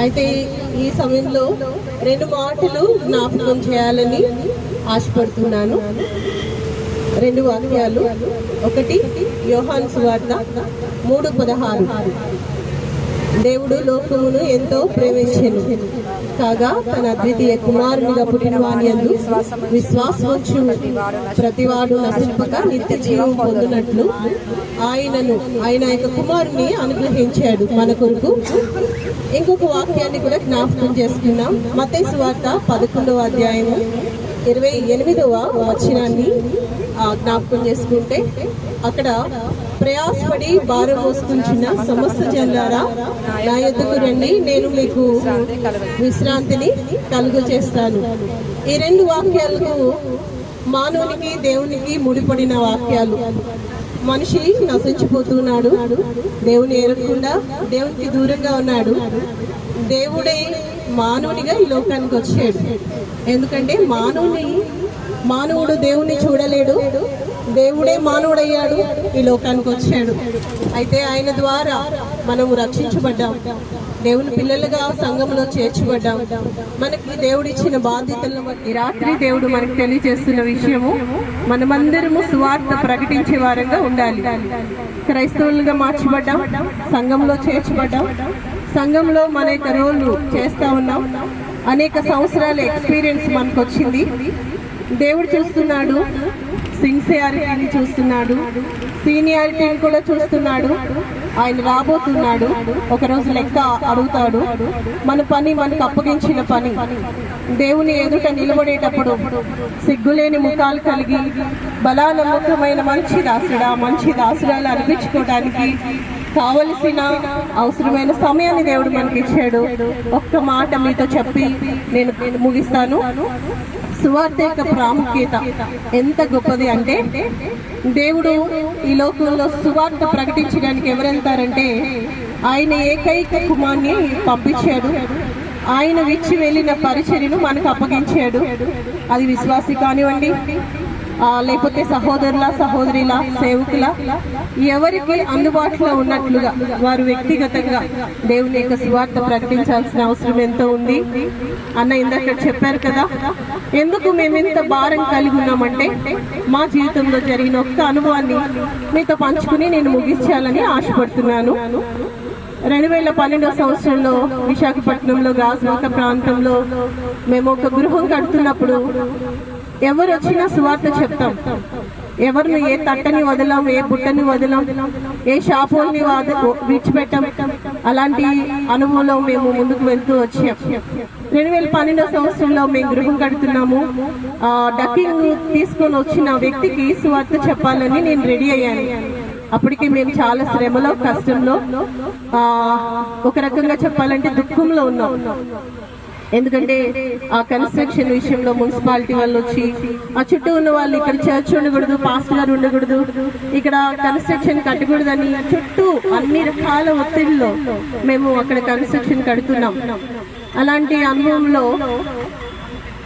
అయితే ఈ సమయంలో రెండు మాటలు జ్ఞాపకం చేయాలని ఆశపడుతున్నాను. రెండు వాక్యాలు. ఒకటి యోహాన్ సువార్త మూడు పదహారు. దేవుడు లోకమును ఎంతో ప్రేమించను. కాగా తన అద్వితీయ కుమారునిగా పుట్టిన వాని అందు విశ్వాసవచ్చు ప్రతివాడు నశింపక నిత్య జీవం పొందినట్లు ఆయనను ఆయన యొక్క కుమారుని అనుగ్రహించాడు. మన కొరకు ఇంకొక వాక్యాన్ని కూడా జ్ఞాపకం చేసుకున్నాం మతేసు వార్త పదకొండవ అధ్యాయము ఇరవై ఎనిమిదవ వచనాన్ని జ్ఞాపకం చేసుకుంటే అక్కడ ప్రయాసపడి భారం మోసుకుంటున్న సమస్త జనులారా నా ఎద్దుకు రండి నేను మీకు విశ్రాంతిని కలుగు చేస్తాను. ఈ రెండు వాక్యాలకు మానవునికి దేవునికి ముడిపడిన వాక్యాలు. మనిషి నశించిపోతున్నాడు దేవుని ఎరగకుండా దేవునికి దూరంగా ఉన్నాడు. దేవుడే మానవునిగా ఈ లోకానికి వచ్చాడు. ఎందుకంటే మానవుని మానవుడు దేవుణ్ణి చూడలేడు. దేవుడే మానవుడయ్యాడు. ఈ లోకానికి వచ్చాడు. అయితే ఆయన ద్వారా మనము రక్షించబడ్డాం. దేవుని పిల్లలుగా సంఘంలో చేర్చబడ్డాం. మనకి దేవుడిచ్చిన బాధ్యతలను ఈ రాత్రి దేవుడు మనకి తెలియజేస్తున్న విషయము మనమందరము సువార్త ప్రకటించే వారంగా ఉండాలి. క్రైస్తవులుగా మార్చబడ్డాం సంఘంలో చేర్చబడ్డాం సంఘంలో మన యొక్క రోల్ చేస్తా ఉన్నాం. అనేక సంవత్సరాల ఎక్స్పీరియన్స్ మనకు వచ్చింది దేవుడు చూస్తున్నాడు సిన్సియారిటీని చూస్తున్నాడు సీనియారిటీని కూడా చూస్తున్నాడు ఆయన రాబోతున్నాడు ఒకరోజు లెక్క అడుగుతాడు మన పని మనకు అప్పగించిన పని. దేవుని ఎదుట నిలబడేటప్పుడు సిగ్గులేని ముఖాలు కలిగి బలానమ్మకమైన మంచి దాసుడా మంచి దాసుడాలు అనిపించుకోవడానికి కావలసిన అవసరమైన సమయాన్ని దేవుడు మనకి ఇచ్చాడు. ఒక్క మాట మీతో చెప్పి నేను ముగిస్తాను. సువార్త యొక్క ప్రాముఖ్యత ఎంత గొప్పది అంటే దేవుడు ఈ లోకంలో సువార్త ప్రకటించడానికి ఎవరెళ్తారంటే ఆయన ఏకైక కుమార్ని పంపించాడు. ఆయన విచ్చి వెళ్ళిన పరిచర్యను మనకు అప్పగించాడు. అది విశ్వాసి కానివ్వండి లేకపోతే సహోదరుల సహోదరుల సేవకుల ఎవరికి అందుబాటులో ఉన్నట్లుగా వారు వ్యక్తిగతంగా దేవుని యొక్క సువార్త ప్రకటించాల్సిన అవసరం ఎంతో ఉంది. అన్న ఇందాక చెప్పారు కదా ఎందుకు మేము ఇంత భారం కలిగి ఉన్నామంటే మా జీవితంలో జరిగిన ఒక్క అనుభవాన్ని మీతో పంచుకుని నేను ముగించాలని ఆశపడుతున్నాను. రెండు వేల పన్నెండవ సంవత్సరంలో విశాఖపట్నంలో గాజువాక ప్రాంతంలో మేము ఒక గృహం కడుతున్నప్పుడు ఎవరు వచ్చినా సువార్త చెప్తాం. ఎవరిని ఏ తట్టని వదలం ఏ బుట్టని వదలం ఏ షాపుల్ని వాద- విడిచిపెట్టాం. అలాంటి అనుభవంలో మేము ముందుకు వెళ్తూ వచ్చాం. రెండు వేల పన్నెండవ సంవత్సరంలో మేము గృహం కడుతున్నాము. ఆ, డక్కింగ్ తీసుకొని వచ్చిన వ్యక్తికి సువార్త చెప్పాలని నేను రెడీ అయ్యాను. అప్పటికి మేము చాలా శ్రమలో కష్టంలో ఆ, ఒక రకంగా చెప్పాలంటే దుఃఖంలో ఉన్నాం. ఎందుకంటే ఆ కన్స్ట్రక్షన్ విషయంలో మున్సిపాలిటీ వాళ్ళు వచ్చి ఆ చుట్టూ ఉన్న వాళ్ళు ఇక్కడ చర్చ్ ఉండకూడదు పాస్టర్ గారు ఉండకూడదు ఇక్కడ కన్స్ట్రక్షన్ కట్టకూడదని చుట్టూ అన్ని రకాల ఒత్తిడిలో మేము అక్కడ కన్స్ట్రక్షన్ కడుతున్నాం. అలాంటి అనుభవంలో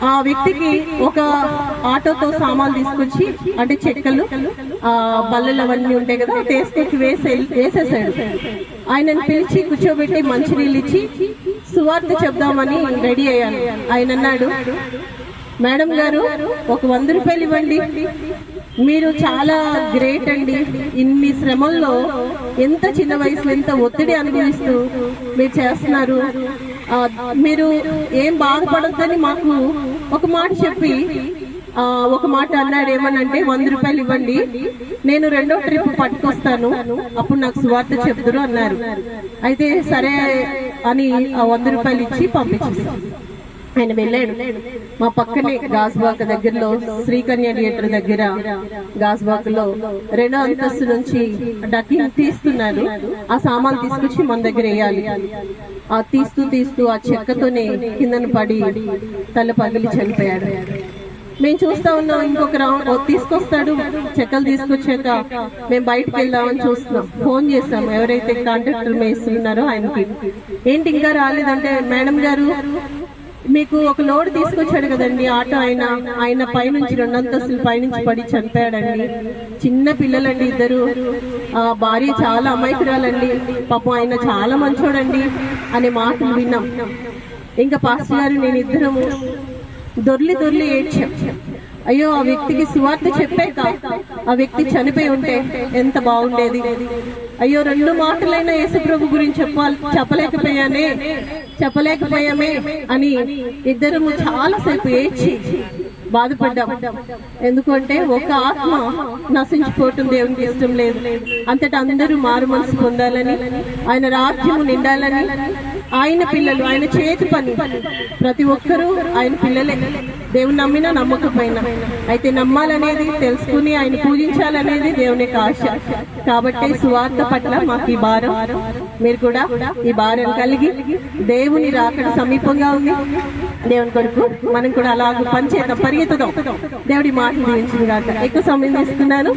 ఆ వ్యక్తికి ఒక ఆటోతో సామాన్లు తీసుకొచ్చి అంటే చెక్కలు ఆ బల్లలు అవన్నీ ఉంటాయి కదా తీసుకొచ్చి వేసే వేసేసాడు. ఆయనను పిలిచి కూర్చోబెట్టి మంచినీళ్ళు ఇచ్చి సువార్త చెప్దామని రెడీ అయ్యాను. ఆయన అన్నాడు మేడం గారు ఒక వంద రూపాయలు ఇవ్వండి. మీరు చాలా గ్రేట్ అండి. ఇన్ని శ్రమల్లో ఎంత చిన్న వయసులో ఎంత ఒత్తిడి అనుభవిస్తూ మీరు చేస్తున్నారు. మీరు ఏం బాధపడద్దని మాకు ఒక మాట చెప్పి ఒక మాట అన్నాడు ఏమనంటే వంద రూపాయలు ఇవ్వండి. నేను రెండో ట్రిప్ పట్టుకొస్తాను. అప్పుడు నాకు సువార్త చెప్తురు అన్నారు. అయితే సరే అని ఆ వంద రూపాయలు ఇచ్చి పంపించేసాం ఆయన వెళ్ళాడు. మా పక్కనే గాజుబాక దగ్గరలో శ్రీకన్య థియేటర్ దగ్గర గాజుబాక్లో రెండో అంతస్తు నుంచి డకింగ్ తీస్తున్నారు. ఆ సామాన్ తీసుకొచ్చి మన దగ్గర వేయాలి. ఆ తీస్తూ తీస్తూ ఆ చెక్కతోనే కిందన పడి తల పగిలి చనిపోయాడు. మేము చూస్తా ఉన్నాం ఇంకొక రౌండ్ తీసుకొస్తాడు చెక్కలు తీసుకొచ్చాక మేము బయటకు వెళ్దామని చూస్తున్నాం. ఫోన్ చేస్తాం ఎవరైతే కాంట్రాక్టర్ మేస్తున్నారో ఆయనకి. ఏంటి ఇంకా రాలేదంటే మేడం గారు మీకు ఒక లోడ్ తీసుకొచ్చాడు కదండి ఆటో ఆయన ఆయన పైనుంచి రెండంతస్తులు పైనుంచి పడి చనిపోయాడండి చిన్న పిల్లలండి ఇద్దరు. ఆ భార్య చాలా అమాయకురాలండి. పాపం ఆయన చాలా మంచోడండి అనే మాటలు విన్నాం. ఇంకా పాస్టర్ గారు నేను ఇద్దరము దొర్లి దొర్లి ఏడ్చాం. అయ్యో ఆ వ్యక్తికి సువార్త చెప్పాక ఆ వ్యక్తి చనిపోయి ఉంటే ఎంత బాగుండేది. అయ్యో రెండు మాటలైనా యేసుప్రభు గురించి చెప్పాలి చెప్పలేకపోయానే చెప్పలేకపోయామే అని ఇద్దరము చాలాసేపు ఏడ్చి బాధపడ్డాం. ఎందుకంటే ఒక ఆత్మ నశించిపోవటం దేవునికి ఇష్టం లేదు. అంతటా అందరూ మారు మనసు పొందాలని ఆయన రాజ్యము నిండాలని ఆయన పిల్లలు ఆయన చేతి పని ప్రతి ఒక్కరూ ఆయన పిల్లలే. దేవుని నమ్మినా నమ్మకపోయినా. అయితే నమ్మాలనేది తెలుసుకుని ఆయన పూజించాలనేది దేవుని యొక్క ఆశ. కాబట్టి సువార్త పట్ల మాకు ఈ భారం. మీరు కూడా ఈ భారం కలిగి దేవుని రాకడ సమీపంగా ఉంది దేవుని కొడుకు మనం కూడా అలాగ పనిచేద్దాం పరిగెత్తుదాం. దేవుడి మాట దీవించిన గాక. ఎక్కువ సమయం తీసుకున్నాను.